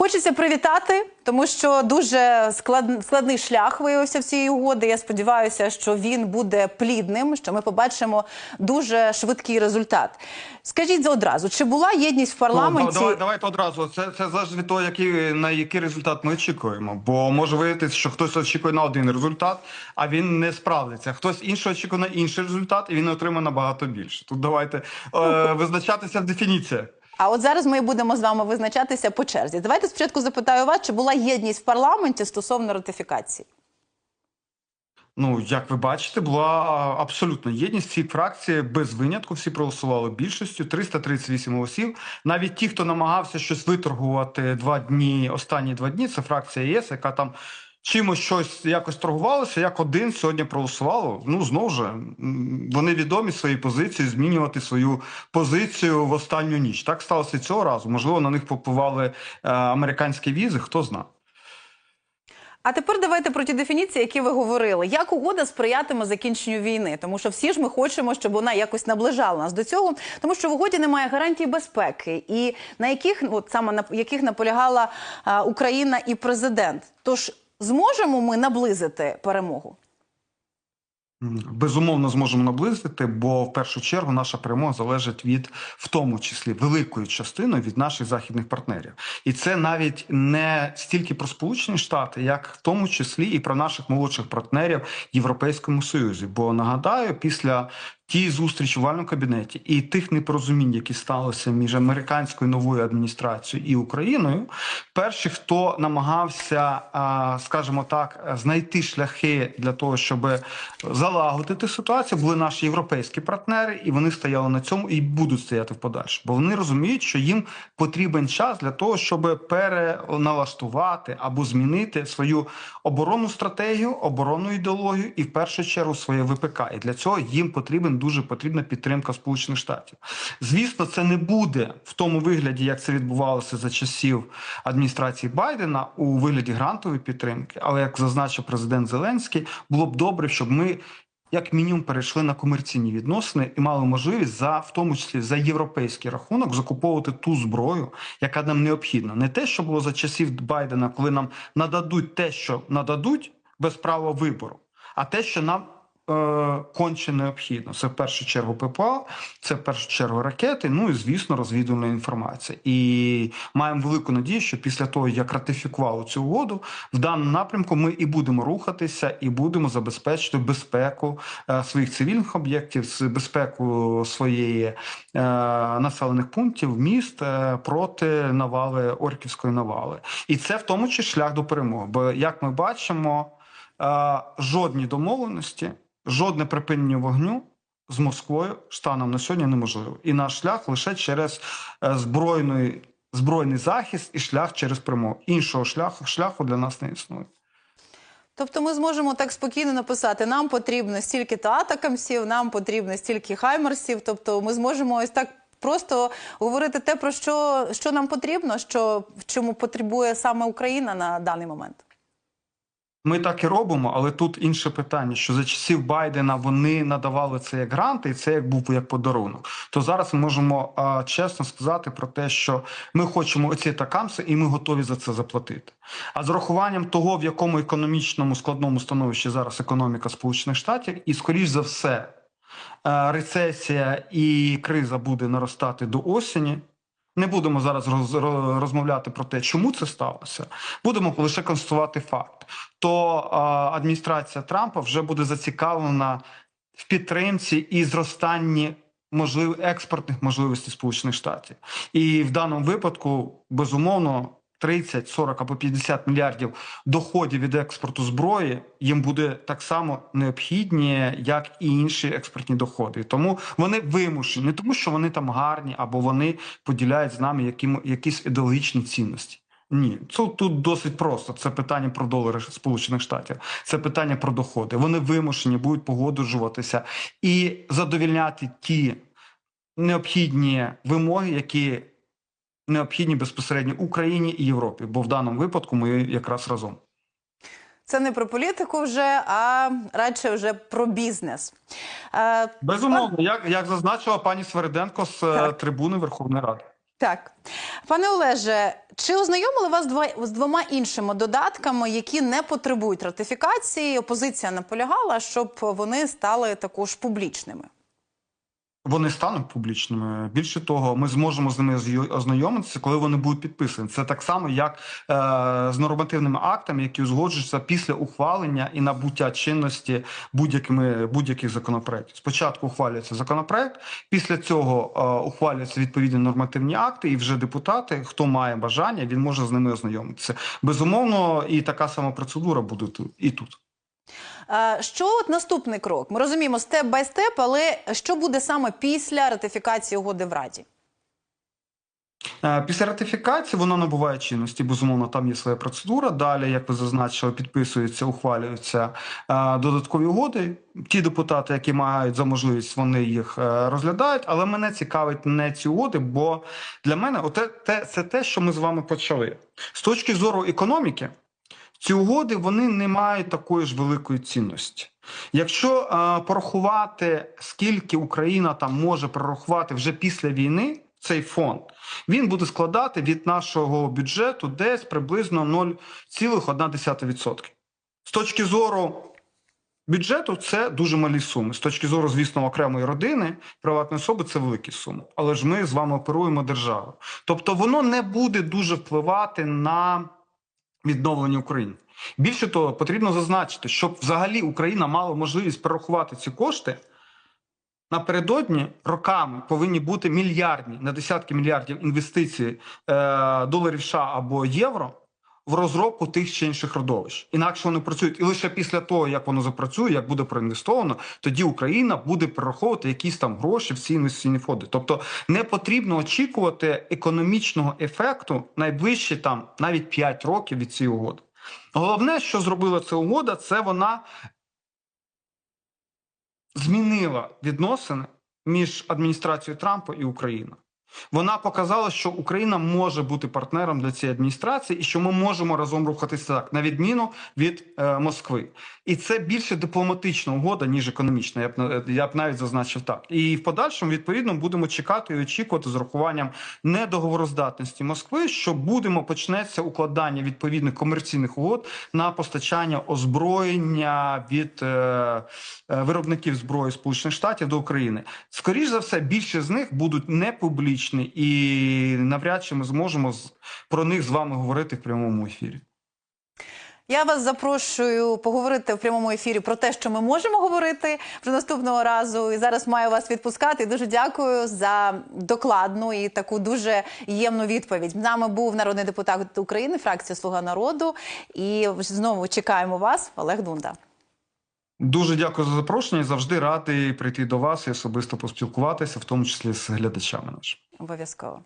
Хочеться привітати, тому що дуже склад, складний шлях виявився в цій угоди. Я сподіваюся, що він буде плідним, що ми побачимо дуже швидкий результат. Скажіть одразу, чи була єдність в парламенті? Ну, давай, давайте одразу. Це, це залежить від того, який, на який результат ми очікуємо. Бо може виявитися, що хтось очікує на один результат, а він не справиться. Хтось інший очікує на інший результат, і він отримає набагато більше. Тут давайте е, визначатися в дефініціях. А от зараз ми будемо з вами визначатися по черзі. Давайте спочатку запитаю вас, чи була єдність в парламенті стосовно ратифікації? Ну, як ви бачите, була абсолютна єдність. Всі фракції без винятку всі проголосували більшістю 338 голосів. Навіть ті, хто намагався щось виторгувати два дні, останні два дні, це фракція ЄС, яка там чимось щось якось торгувалося, як один сьогодні проголосувало. Ну знову ж вони відомі свої позиції, змінювати свою позицію в останню ніч. Так сталося цього разу. Можливо, на них попливали е, американські візи, хто знає. А тепер давайте про ті дефініції, які ви говорили. Як угода сприятиме закінченню війни? Тому що всі ж ми хочемо, щоб вона якось наближала нас до цього, тому що в угоді немає гарантій безпеки, і на яких от саме на яких наполягала а, Україна і президент. Тож зможемо ми наблизити перемогу? Безумовно, зможемо наблизити, бо в першу чергу наша перемога залежить від, в тому числі, великою частиною від наших західних партнерів, і це навіть не стільки про Сполучені Штати, як в тому числі і про наших молодших партнерів в Європейському Союзі. Бо нагадаю, після тієї зустрічі в вальному кабінеті і тих непорозумінь, які сталися між американською новою адміністрацією і Україною, перші, хто намагався, скажімо так, знайти шляхи для того, щоб залагодити ситуацію, були наші європейські партнери, і вони стояли на цьому і будуть стояти в подальшому. Бо вони розуміють, що їм потрібен час для того, щоб переналаштувати або змінити свою оборонну стратегію, оборонну ідеологію і в першу чергу своє ВПК. І для цього їм потрібен дуже потрібна підтримка Сполучених Штатів. Звісно, це не буде в тому вигляді, як це відбувалося за часів адміністрації Байдена у вигляді грантової підтримки. Але як зазначив президент Зеленський, було б добре, щоб ми. Як мінімум перейшли на комерційні відносини і мали можливість за в тому числі за європейський рахунок закуповувати ту зброю, яка нам необхідна. Не те, що було за часів Байдена, коли нам нададуть те, що нададуть без права вибору, а те, що нам конче необхідно. Це в першу чергу ППО, це в першу чергу ракети. Ну і звісно, розвідувальна інформація. І маємо велику надію, що після того, як ратифікували цю угоду, в даному напрямку ми і будемо рухатися, і будемо забезпечити безпеку е, своїх цивільних об'єктів, безпеку своєї е, населених пунктів, міст е, проти навали орківської навали. І це в тому числі шлях до перемоги. Бо як ми бачимо, е, жодні домовленості, жодне припинення вогню. З Москвою станом на сьогодні неможливо, і наш шлях лише через е, збройний, збройний захист і шлях через перемогу. Іншого шляху шляху для нас не існує. Тобто ми зможемо так спокійно написати: нам потрібно стільки то атакамсів, нам потрібно стільки хаймерсів. Тобто, ми зможемо ось так просто говорити те, про що, що нам потрібно, що чому потребує саме Україна на даний момент. Ми так і робимо, але тут інше питання: що за часів Байдена вони надавали це як гранти, і це як був як подарунок. То зараз ми можемо а, чесно сказати про те, що ми хочемо оці такамси, і ми готові за це заплатити. А з урахуванням того, в якому економічному складному становищі зараз економіка Сполучених Штатів, і скоріш за все, е, рецесія і криза буде наростати до осені. Не будемо зараз роз, розмовляти про те, чому це сталося. Будемо лише констатувати факт. То адміністрація Трампа вже буде зацікавлена в підтримці і зростанні можлив експортних можливостей Сполучених Штатів. І в даному випадку, безумовно, 30, 40 або 50 мільярдів доходів від експорту зброї їм буде так само необхідні, як і інші експортні доходи. Тому вони вимушені, не тому, що вони там гарні або вони поділяють з нами яким, якісь ідеологічні цінності. Ні, це тут досить просто. Це питання про долари Сполучених Штатів, це питання про доходи. Вони вимушені будуть погоджуватися і задовільняти ті необхідні вимоги, які необхідні безпосередньо Україні і Європі. Бо в даному випадку ми якраз разом. Це не про політику вже, а радше вже про бізнес. Е, Безумовно, як, як зазначила пані Свериденко з е, Так. трибуни Верховної Ради. Так, пане Олеже, чи ознайомили вас два з двома іншими додатками, які не потребують ратифікації? Опозиція наполягала, щоб вони стали також публічними. Вони стануть публічними. Більше того, ми зможемо з ними ознайомитися, коли вони будуть підписані. Це так само, як е, з нормативними актами, які узгоджуються після ухвалення і набуття чинності будь-якими будь-яких законопроєктів. Спочатку ухвалюється законопроект, після цього е, ухвалюються відповідні нормативні акти, і вже депутати, хто має бажання, він може з ними ознайомитися. Безумовно, і така сама процедура буде і тут. Що от наступний крок? Ми розуміємо степ бай степ, але що буде саме після ратифікації угоди в Раді? Е, Після ратифікації воно набуває чинності. Безумовно, там є своя процедура. Далі, як ви зазначили, підписуються, ухвалюються е, додаткові угоди. Ті депутати, які мають за можливість, вони їх е, розглядають. Але мене цікавить не ці угоди, бо для мене оте, те, це те, що ми з вами почали. З точки зору економіки, ці угоди вони не мають такої ж великої цінності. Якщо е, порахувати, скільки Україна там може прорахувати вже після війни, цей фонд, він буде складати від нашого бюджету десь приблизно 0,1%. З точки зору бюджету, це дуже малі суми. З точки зору, звісно, окремої родини, приватної особи, це великі суми. Але ж ми з вами оперуємо державою. Тобто воно не буде дуже впливати на відновлення України. Більше того, потрібно зазначити, щоб взагалі Україна мала можливість перерахувати ці кошти. Напередодні роками повинні бути мільярдні на десятки мільярдів інвестицій е, доларів США або євро в розробку тих чи інших родовищ. Інакше вони працюють. І лише після того, як воно запрацює, як буде проінвестовано, тоді Україна буде перераховувати якісь там гроші в ці інвестиційні фонди. Тобто не потрібно очікувати економічного ефекту найближчі там навіть 5 років від цієї угоди. Головне, що зробила ця угода, це вона змінила відносини між адміністрацією Трампа і Україною. Вона показала, що Україна може бути партнером для цієї адміністрації, і що ми можемо разом рухатися так, на відміну від е, Москви. І це більше дипломатична угода, ніж економічна. Я б на- я б навіть зазначив так. І в подальшому відповідно будемо чекати і очікувати з урахуванням недоговороздатності Москви, що будемо почнеться укладання відповідних комерційних угод на постачання озброєння від е, е, виробників зброї Сполучених Штатів до України. Скоріш за все, більше з них будуть не публічні, і навряд чи ми зможемо про них з вами говорити в прямому ефірі. Я вас запрошую поговорити в прямому ефірі про те, що ми можемо говорити вже наступного разу. І зараз маю вас відпускати. І Дуже дякую за докладну і таку дуже ємну відповідь. З нами був народний депутат України, фракція Слуга народу. І знову чекаємо вас, Олег Дунда. Дуже дякую за запрошення. Завжди радий прийти до вас і особисто поспілкуватися, в тому числі з глядачами нашими. Обов'язково.